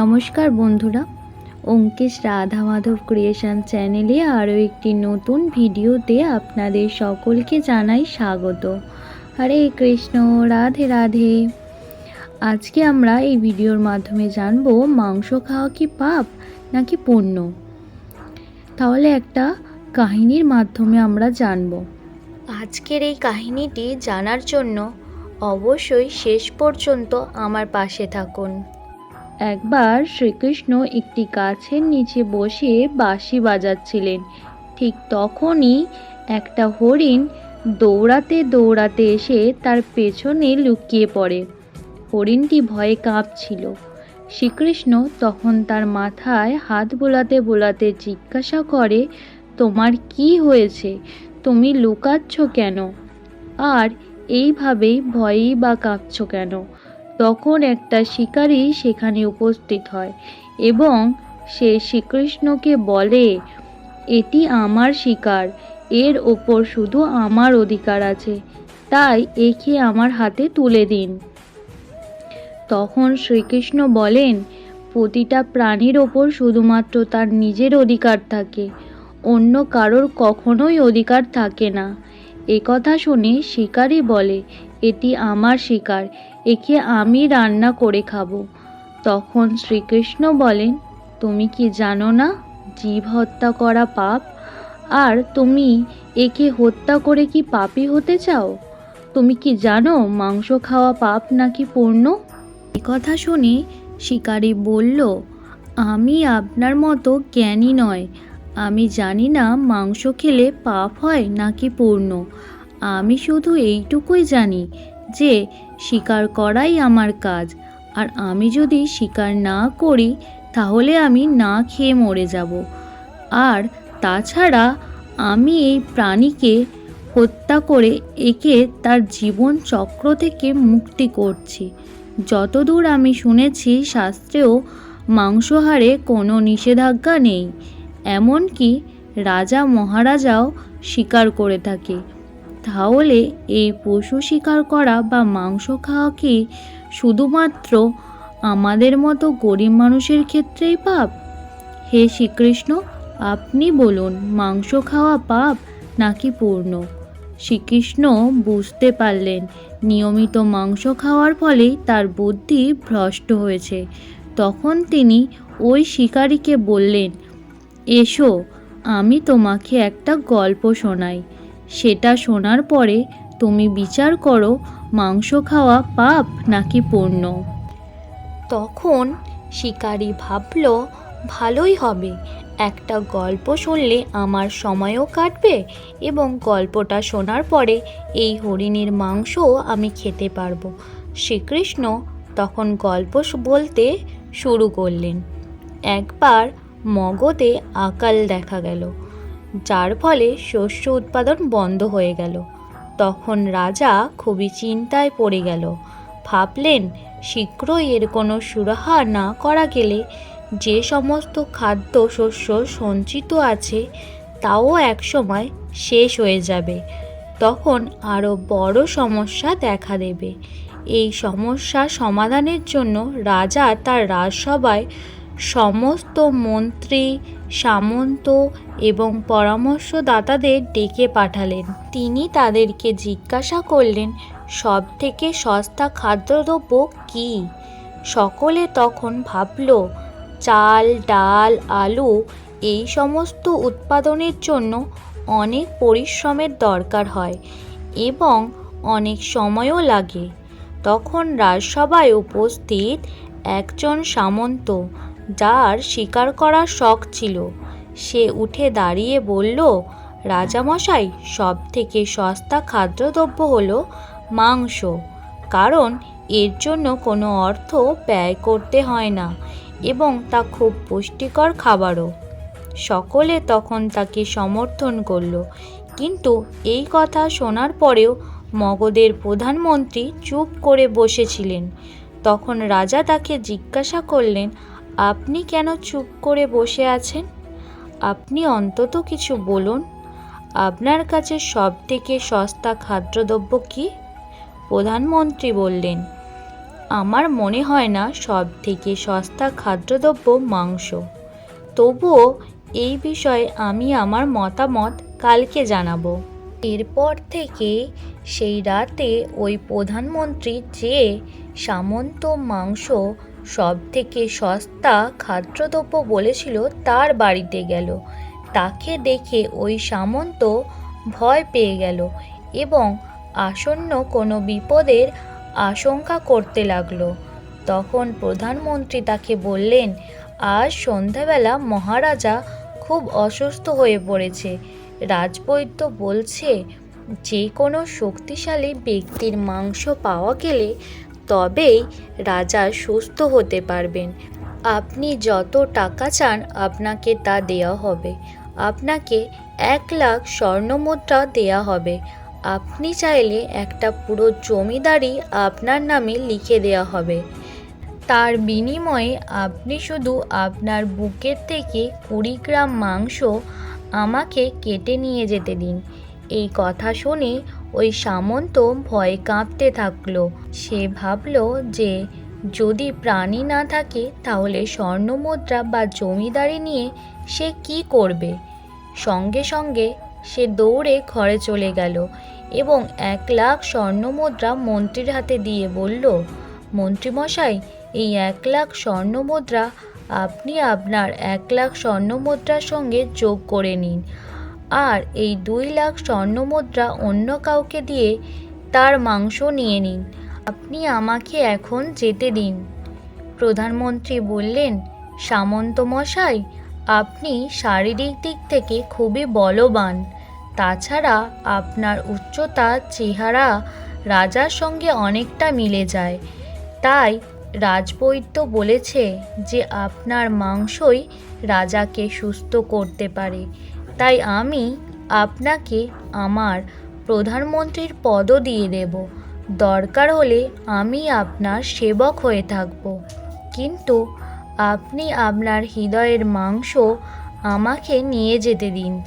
নমস্কার বন্ধুরা, অঙ্কিশ রাধা মাধব ক্রিয়েশন চ্যানেলে আরও একটি নতুন ভিডিওতে আপনাদের সকলকে জানাই স্বাগত। হরে কৃষ্ণ, রাধে রাধে। আজকে আমরা এই ভিডিওর মাধ্যমে জানব, মাংস খাওয়া কি পাপ নাকি পুণ্য? তাহলে একটা কাহিনীর মাধ্যমে আমরা জানব। আজকের এই কাহিনীটি জানার জন্য অবশ্যই শেষ পর্যন্ত আমার পাশে থাকুন। একবার শ্রীকৃষ্ণ একটি গাছের নিচে বসে বাঁশি বাজাচ্ছিলেন। ঠিক তখনই একটা হরিণ দৌড়াতে দৌড়াতে এসে তার পেছনে লুকিয়ে পড়ে। হরিণটি ভয়ে কাঁপছিল। শ্রীকৃষ্ণ তখন তার মাথায় হাত বোলাতে বোলাতে জিজ্ঞাসা করে, তোমার কি হয়েছে? তুমি লুকাচ্ছ কেন? আর এইভাবেই ভয়েই বা কাঁপছ কেন? তখন একটা শিকারী সেখানে উপস্থিত হয় এবং সে শ্রীকৃষ্ণকে বলে, এটি আমার শিকার, এর ওপর শুধু আমার অধিকার আছে, তাই একে আমার হাতে তুলে দিন। তখন শ্রীকৃষ্ণ বলেন, প্রতিটা প্রাণীর ওপর শুধুমাত্র তার নিজের অধিকার থাকে, অন্য কারোর কখনোই অধিকার থাকে না। একথা শুনে শিকারী বলে, এটি আমার শিকার একে আমি রান্না করে খাব। তখন শ্রীকৃষ্ণ বলেন, তুমি কি জানো না, জীব হত্যা করা পাপ? আর তুমি একে হত্যা করে কি পাপী হতে চাও? তুমি কি জানো মাংস খাওয়া পাপ নাকি পূর্ণ? এ কথা শুনে শিকারী বলল, আমি আপনার মতো জ্ঞানী নয়। আমি জানি না মাংস খেলে পাপ হয় নাকি পূর্ণ। আমি শুধু এইটুকুই জানি যে, শিকার করাই আমার কাজ। আর আমি যদি শিকার না করি, তাহলে আমি না খেয়ে মরে যাব। আর তাছাড়া আমি এই প্রাণীকে হত্যা করে একে তার জীবন চক্র থেকে মুক্তি করছি। যতদূর আমি শুনেছি, শাস্ত্রেও মাংসহারে কোনো নিষেধাজ্ঞা নেই। এমনকি রাজা মহারাজাও স্বীকার করে থাকে। তাহলে এই পশু শিকার করা বা মাংস খাওয়া কি শুধুমাত্র আমাদের মতো গরিব মানুষের ক্ষেত্রেই পাপ? হে শ্রীকৃষ্ণ, আপনি বলুন, মাংস খাওয়া পাপ নাকি পূর্ণ? শ্রীকৃষ্ণ বুঝতে পারলেন, নিয়মিত মাংস খাওয়ার ফলেই তার বুদ্ধি ভ্রষ্ট হয়েছে। তখন তিনি ওই শিকারীকে বললেন, এসো, আমি তোমাকে একটা গল্প শোনাই। সেটা শোনার পরে তুমি বিচার করো মাংস খাওয়া পাপ নাকি পূর্ণ তখন শিকারি ভাবল, ভালোই হবে। একটা গল্প শুনলে আমার সময়ও কাটবে এবং গল্পটা শোনার পরে এই হরিণের মাংসও আমি খেতে পারব। শ্রীকৃষ্ণ তখন গল্প বলতে শুরু করলেন। একবার মগধে আকাল দেখা গেল। যার ফলে শস্য উৎপাদন বন্ধ হয়ে গেল। তখন রাজা খুবই চিন্তায় পড়ে গেল। ভাবলেন, শীঘ্রই এর কোনো সুরাহা না করা গেলে যে সমস্ত খাদ্য শস্য সঞ্চিত আছে, তাও একসময় শেষ হয়ে যাবে। তখন আরও বড় সমস্যা দেখা দেবে। এই সমস্যা সমাধানের জন্য রাজা তার রাজসভায় সমস্ত মন্ত্রী সামন্ত এবং পরামর্শদাতাদের ডেকে পাঠালেন। তিনি তাদেরকে জিজ্ঞাসা করলেন সব থেকে সস্তা খাদ্যদ্রব্য কী? সকলে তখন ভাবল, চাল, ডাল, আলু এই সমস্ত উৎপাদনের জন্য অনেক পরিশ্রমের দরকার হয় এবং অনেক সময়ও লাগে। তখন রাজসভায় উপস্থিত একজন সামন্ত যার শিকার করার শখ ছিল। সে উঠে দাঁড়িয়ে বলল, রাজামশাই সব থেকে সস্তা খাদ্যদ্রব্য হলো মাংস। কারণ এর জন্য কোনো অর্থ ব্যয় করতে হয় না এবং তা খুব পুষ্টিকর খাবারও। সকলে তখন তাকে সমর্থন করল। কিন্তু এই কথা শোনার পরেও মগধের প্রধানমন্ত্রী চুপ করে বসেছিলেন। তখন রাজা তাকে জিজ্ঞাসা করলেন আপনি কেন চুপ করে বসে আছেন? আপনি অন্তত কিছু বলুন। আপনার কাছে সব থেকে সস্তা খাদ্যদ্রব্য কী? প্রধানমন্ত্রী বললেন, আমার মনে হয় না সব থেকে সস্তা খাদ্যদ্রব্য মাংস। তবুও এই বিষয়ে আমি আমার মতামত কালকে জানাব। এরপর থেকে সেই রাতে ওই প্রধানমন্ত্রী যে সামন্ত মাংস সব থেকে সস্তা খাদ্যদ্রব্য বলেছিল তার বাড়িতে গেল। তাকে দেখে ওই সামন্ত ভয় পেয়ে গেল এবং আসন্ন কোনো বিপদের আশঙ্কা করতে লাগল। তখন প্রধানমন্ত্রী তাকে বললেন, আজ সন্ধ্যাবেলা মহারাজা খুব অসুস্থ হয়ে পড়েছে। রাজবৈদ্য বলছে, যে কোনো শক্তিশালী ব্যক্তির মাংস পাওয়া গেলে তবেই রাজা সুস্থ হতে পারবেন। আপনি যত টাকা চান, আপনাকে তা দেওয়া হবে। আপনাকে এক লাখ স্বর্ণমুদ্রা দেওয়া হবে। আপনি চাইলে একটা পুরো জমিদারি আপনার নামে লিখে দেওয়া হবে। তার বিনিময়ে আপনি শুধু আপনার বুকের থেকে কুড়ি গ্রাম মাংস আমাকে কেটে নিয়ে যেতে দিন। এই কথা শুনে ওই সামন্ত ভয়ে কাঁপতে থাকল। সে ভাবলো যে, যদি প্রাণী না থাকে, তাহলে স্বর্ণমুদ্রা বা জমিদারি নিয়ে সে কি করবে? সঙ্গে সঙ্গে সে দৌড়ে ঘরে চলে গেল এবং এক লাখ স্বর্ণমুদ্রা মন্ত্রীর হাতে দিয়ে বলল, মন্ত্রীমশাই, এই এক লাখ স্বর্ণমুদ্রা আপনি আপনার এক লাখ স্বর্ণমুদ্রার সঙ্গে যোগ করে নিন। আর এই দুই লাখ স্বর্ণমুদ্রা অন্য কাউকে দিয়ে তার মাংস নিয়ে নিন। আপনি আমাকে এখন যেতে দিন। প্রধানমন্ত্রী বললেন, সামন্ত মশাই, আপনি শারীরিক দিক থেকে খুবই বলবান। তাছাড়া আপনার উচ্চতা, চেহারা রাজার সঙ্গে অনেকটা মিলে যায়। তাই রাজবৈদ্য বলেছে যে আপনার মাংসই রাজাকে সুস্থ করতে পারে। তাই আমি আপনাকে আমার প্রধানমন্ত্রীর পদও দিয়ে দেব। দরকার হলে আমি আপনার সেবক হয়ে থাকব। কিন্তু আপনি আপনার হৃদয়ের মাংস আমাকে নিয়ে যেতে দিন।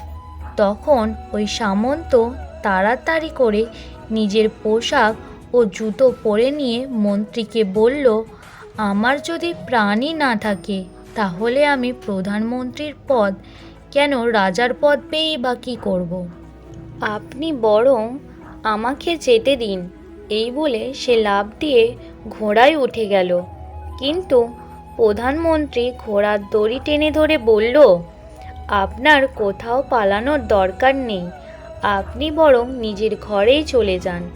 তখন ওই সামন্ত তাড়াতাড়ি করে নিজের পোশাক ও জুতো পরে নিয়ে মন্ত্রীকে বলল আমার যদি প্রাণই না থাকে, তাহলে আমি প্রধানমন্ত্রীর পদ কেন রাজার পদ পেয়েই বা কী করব। আপনি বরং আমাকে যেতে দিন। এই বলে সে লাভ দিয়ে ঘোড়ায় উঠে গেল। কিন্তু প্রধানমন্ত্রী ঘোড়ার দড়ি টেনে ধরে বলল, আপনার কোথাও পালানোর দরকার নেই। আপনি বরং নিজের ঘরেই চলে যান।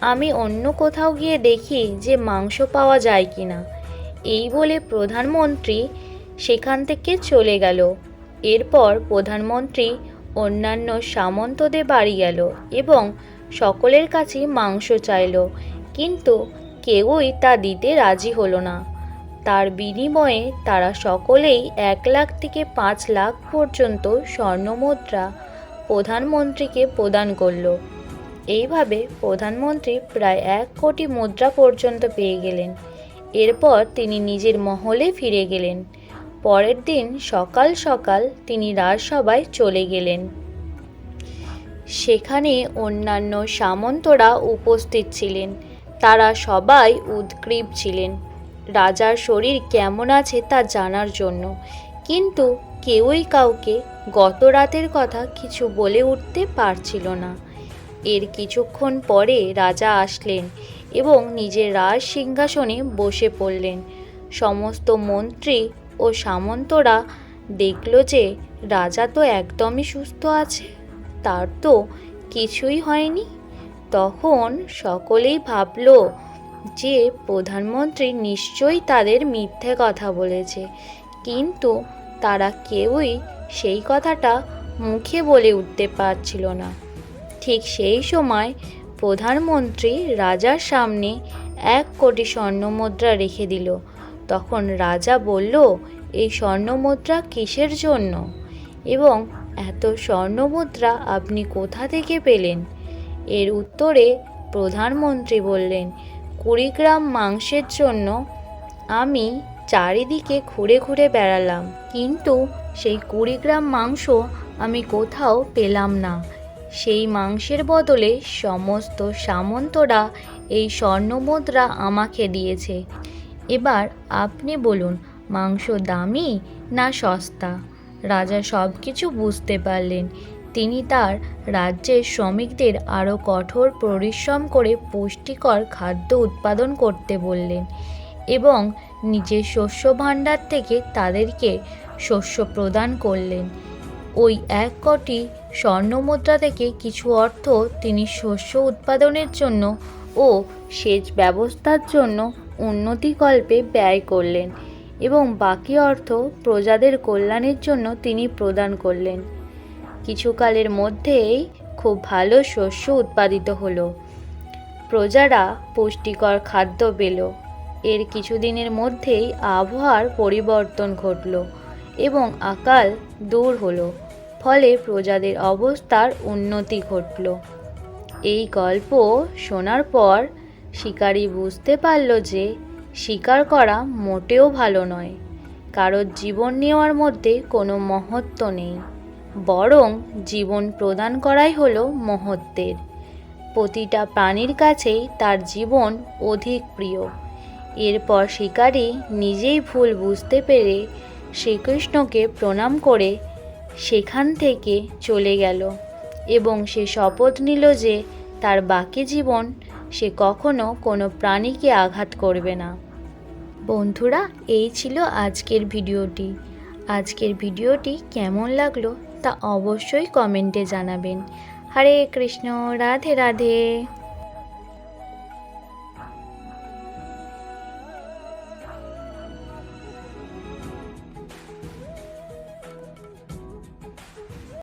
আমি অন্য কোথাও গিয়ে দেখি যে মাংস পাওয়া যায় কি না এই বলে প্রধানমন্ত্রী সেখান থেকে চলে গেল। এরপর প্রধানমন্ত্রী অন্যান্য সামন্তদের বাড়ি গেল এবং সকলের কাছেই মাংস চাইল। কিন্তু কেউই তা দিতে রাজি হলো না। তার বিনিময়ে তারা সকলেই এক লাখ থেকে পাঁচ লাখ পর্যন্ত স্বর্ণমুদ্রা প্রধানমন্ত্রীকে প্রদান করল। এইভাবে প্রধানমন্ত্রী প্রায় এক কোটি মুদ্রা পর্যন্ত পেয়ে গেলেন। এরপর তিনি নিজের মহলে ফিরে গেলেন। পরের দিন সকাল সকাল তিনি রাজসভায় চলে গেলেন। সেখানে অন্যান্য সামন্তরা উপস্থিত ছিলেন। তারা সবাই উদ্গ্রীব ছিলেন। রাজার শরীর কেমন আছে তা জানার জন্য। কিন্তু কেউই কাউকে গত রাতের কথা কিছু বলে উঠতে পারছিল না। এর কিছুক্ষণ পরে রাজা আসলেন। এবং নিজের রাজ সিংহাসনে বসে পড়লেন। সমস্ত মন্ত্রী ও সামন্তরা দেখল যে রাজা তো একদমই সুস্থ আছে, তার তো কিছুই হয়নি। তখন সকলেই ভাবল যে প্রধানমন্ত্রী নিশ্চয়ই তাদের মিথ্যে কথা বলেছে, কিন্তু তারা কেউই সেই কথাটা মুখে বলে উঠতে পারছিল না। ঠিক সেই সময় প্রধানমন্ত্রী রাজার সামনে এক কোটি স্বর্ণমুদ্রা রেখে দিল। তখন রাজা বলল, এই স্বর্ণমুদ্রা কিসের জন্য? এবং এত স্বর্ণমুদ্রা আপনি কোথা থেকে পেলেন? এর উত্তরে প্রধানমন্ত্রী বললেন, কুড়ি গ্রাম মাংসের জন্য আমি চারিদিকে ঘুরে ঘুরে বেড়ালাম, কিন্তু সেই কুড়ি গ্রাম মাংস আমি কোথাও পেলাম না। সেই মাংসের বদলে সমস্ত সামন্তরা এই স্বর্ণমুদ্রা আমাকে দিয়েছে। এবার আপনি বলুন, মাংস দামি না সস্তা? রাজা সব কিছু বুঝতে পারলেন। তিনি তার রাজ্যের শ্রমিকদের আরও কঠোর পরিশ্রম করে পুষ্টিকর খাদ্য উৎপাদন করতে বললেন এবং নিজের শস্য ভাণ্ডার থেকে তাদেরকে শস্য প্রদান করলেন। ওই এক কোটি স্বর্ণমুদ্রা থেকে কিছু অর্থ তিনি শস্য উৎপাদনের জন্য ও সেচ ব্যবস্থার জন্য উন্নতিকল্পে ব্যয় করলেন এবং বাকি অর্থ প্রজাদের কল্যাণের জন্য তিনি প্রদান করলেন। কিছুকালের মধ্যেই খুব ভালো শস্য উৎপাদিত হলো। প্রজারা পুষ্টিকর খাদ্য পেল। এর কিছুদিনের মধ্যেই আবহাওয়ার পরিবর্তন ঘটল। এবং আকাল দূর হলো, ফলে প্রজাদের অবস্থার উন্নতি ঘটল। এই গল্প শোনার পর শিকারী বুঝতে পারল যে শিকার করা মোটেও ভালো নয় কারোর জীবন নেওয়ার মধ্যে কোনো মহত্ব নেই। বরং জীবন প্রদান করাই হলো মহত্বের। প্রতিটা প্রাণীর কাছেই তার জীবন অধিক প্রিয়। এরপর শিকারী নিজেই ভুল বুঝতে পেরে শ্রীকৃষ্ণকে প্রণাম করে সেখান থেকে চলে গেল। এবং সে শপথ নিল যে তার বাকি জীবন সে কখনো কোনো প্রাণীকে আঘাত করবে না। বন্ধুরা, এই ছিল আজকের ভিডিওটি। আজকের ভিডিওটি কেমন লাগল তা অবশ্যই কমেন্টে জানাবেন। হরে কৃষ্ণ, রাধে রাধে।